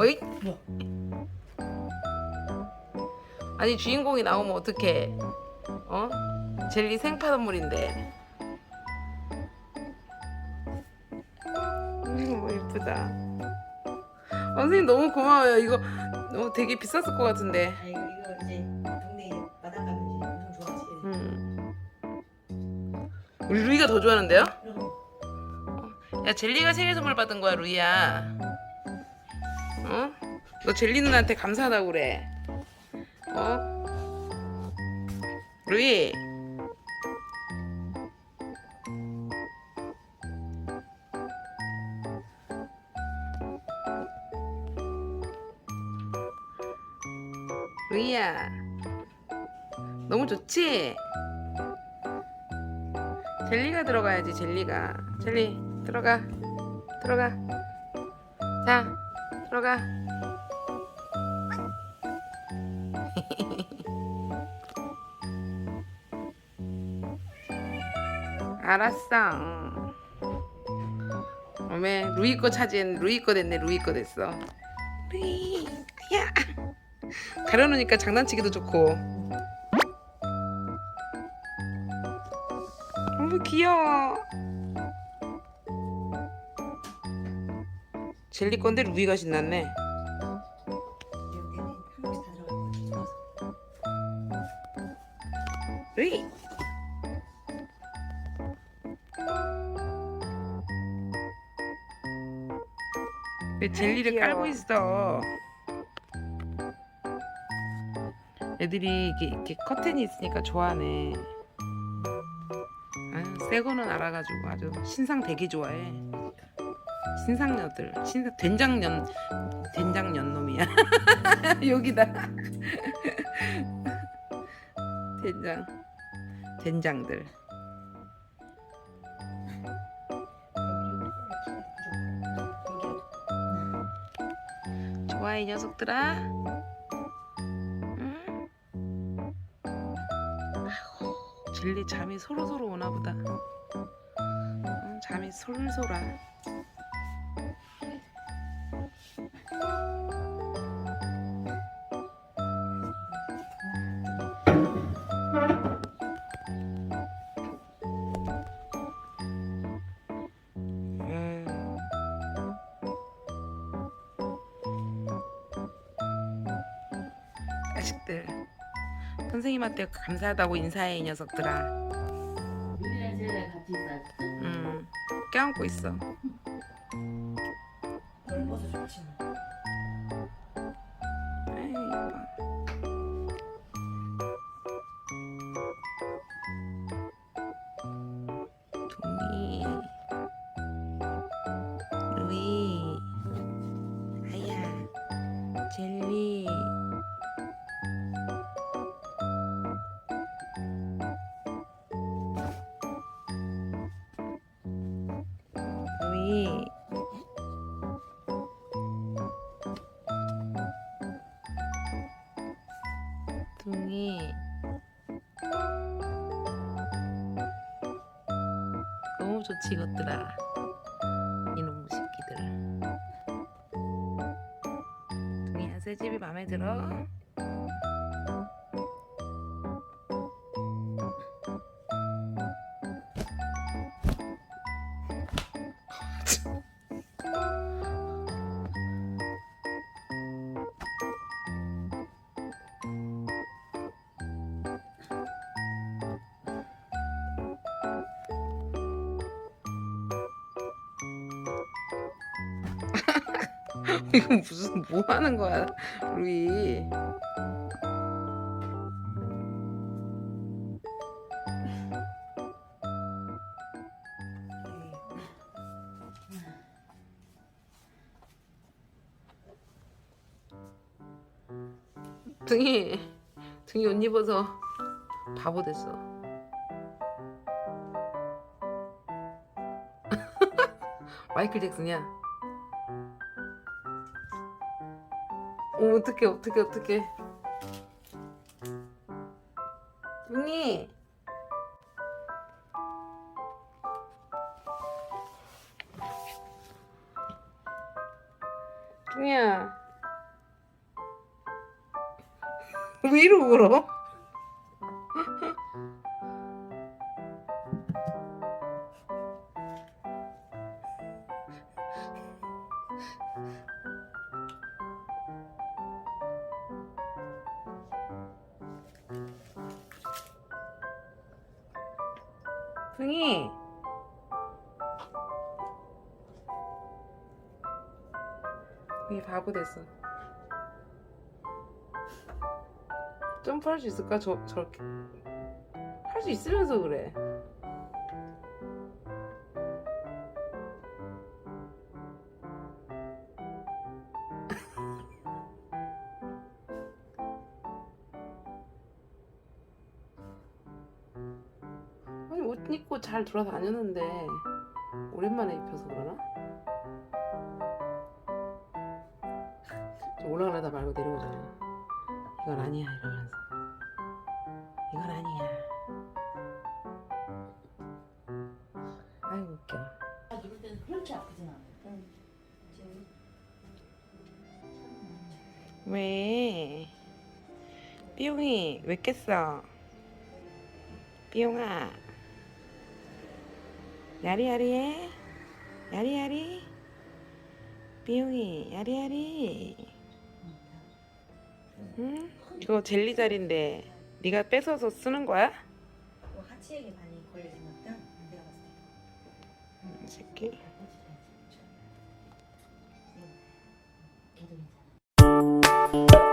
어이? 뭐? 아니 주인공이 나오면 어떡해? 어? 젤리 생파동물인데. 음, 뭐 이쁘다. 아, 선생님 너무 고마워요. 이거 너무 되게 비쌌을 것 같은데. 아 이거 이거 이제 동네 마당 가면 엄청 좋아하지. 음. 우리 루이가 더 좋아하는데요? 그럼 야 젤리가 생일 선물 받은 거야 루이야. 어? 너 젤리 누나한테 감사하다고 그래. 어? 루이. 루이야. 너무 좋지? 젤리가 들어가야지 젤리가 젤리 들어가 들어가 자 들어가 알았어 어메 루이 거 차지했 루이 거 됐네 루이 거 됐어 루이 야 가려놓으니까 장난치기도 좋고 너무 귀여워. 젤리 건데 루이가 신났네. 루이. 왜 젤리를 귀여워. 깔고 있어? 애들이 이게 이렇게 커튼이 있으니까 좋아하네. 아, 새 거는 알아가지고 아주 신상 되게 좋아해. 신상녀들, 신상 된장년 된장년 놈이야. 여기다 된장 된장들. 좋아 이 녀석들아. 응? 아이고, 젤리 잠이 소로소로 오나 보다. 응, 잠이 솔솔아. 자식들. 선생님한테 감사하다고 인사해 이 녀석들아. 우리랑 쟤랑 같이 있어. 음 껴안고 있어. 넓어서 좋지 루이 둥이. 너무 좋지 이것들아. 이놈 새끼들 둥이야 새 집이 마음에 들어? 이거 무슨 뭐 하는 거야 루이? 등이 등이 옷 입어서 바보 됐어. 마이클 잭슨이야 어, 어떡해, 어떡해, 어떡해. 눈이. 눈이야. 왜 이러고 울어? 흥이 흥이 바보 됐어 점프할 수 있을까? 저 저렇게 할 수 있으면서 그래. 입고 잘 돌아다녔는데 오랜만에 입혀서 그러나? 좀 올라가려다 말고 내려오잖아. 이건 아니야 이러면서. 이건 아니야. 아이고 웃겨. 아, 누울 때는 그렇게 아프진 않아. 지금 왜? 삐용이 왜 깼어? 삐용아 야리야리해? 야리야리? 삐용이 야리야리 응? 이거 젤리 자리인데 네가 뺏어서 쓰는 거야? 뭐 하치액이 많이 걸리진 않다. 내가 봤을 때. 이 새끼 괜찮아.